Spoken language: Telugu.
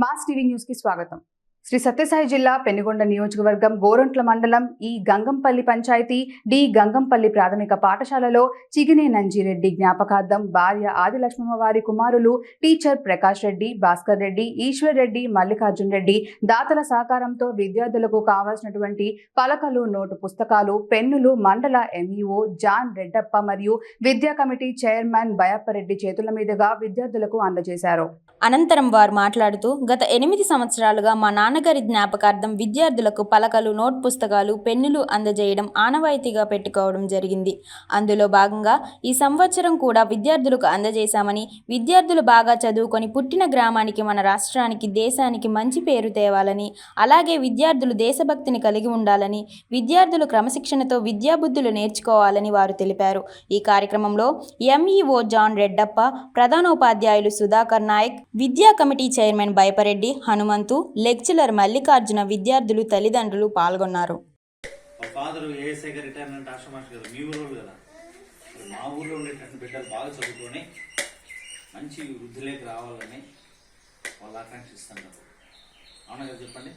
మాస్ టీవీ న్యూస్ కి స్వాగతం శ్రీ సత్యసాయి జిల్లా పెనుగొండ నియోజకవర్గం గోరంట్ల మండలం ఈ గంగంపల్లి పంచాయతీ డి గంగంపల్లి ప్రాథమిక పాఠశాలలో చిగినే నంజిరెడ్డి జ్ఞాపకార్థం భార్య ఆదిలక్ష్మమ్మ వారి కుమారులు టీచర్ ప్రకాష్ రెడ్డి భాస్కర్ రెడ్డి ఈశ్వర్ రెడ్డి మల్లికార్జున్ రెడ్డి దాతల సహకారంతో విద్యార్థులకు కావాల్సినటువంటి పలకలు నోటు పుస్తకాలు పెన్నులు మండల ఎంఈఓ జాన్ రెడ్డప్ప మరియు విద్యా కమిటీ చైర్మన్ బయప్పరెడ్డి చేతుల మీదుగా విద్యార్థులకు అందజేశారు. అనంతరం వారు మాట్లాడుతూ గత ఎనిమిది సంవత్సరాలుగా మా నాన్న నాన్నగారి జ్ఞాపకార్థం విద్యార్థులకు పలకలు నోట్ పుస్తకాలు పెన్నులు అందజేయడం ఆనవాయితీగా పెట్టుకోవడం జరిగింది. అందులో భాగంగా ఈ సంవత్సరం కూడా విద్యార్థులకు అందజేశామని విద్యార్థులు బాగా చదువుకొని పుట్టిన గ్రామానికి మన రాష్ట్రానికి దేశానికి మంచి పేరు తేవాలని అలాగే విద్యార్థులు దేశభక్తిని కలిగి ఉండాలని విద్యార్థులు క్రమశిక్షణతో విద్యాబుద్ధులు నేర్చుకోవాలని వారు తెలిపారు. ఈ కార్యక్రమంలో ఎంఈఓ జాన్ రెడ్డప్ప ప్రధానోపాధ్యాయులు సుధాకర్ నాయక్ విద్యా committee chairman Baipareddy Hanumanthu lecturer Mallikarjuna విద్యార్థులు తల్లిదండ్రులు పాల్గొన్నారు. మా ఫాదర్ ఏఎస్ఐ గారు రిటైర్మెంట్ ఆశ్రమాష్ కదా మీ ఊరు కదా? మా ఊర్లో ఉండేటటువంటి బిడ్డలు బాగా చదువుకొని మంచి వృద్ధిలోకి రావాలని వాళ్ళు ఆకాంక్షిస్తున్నారు. అవునా కదా చెప్పండి?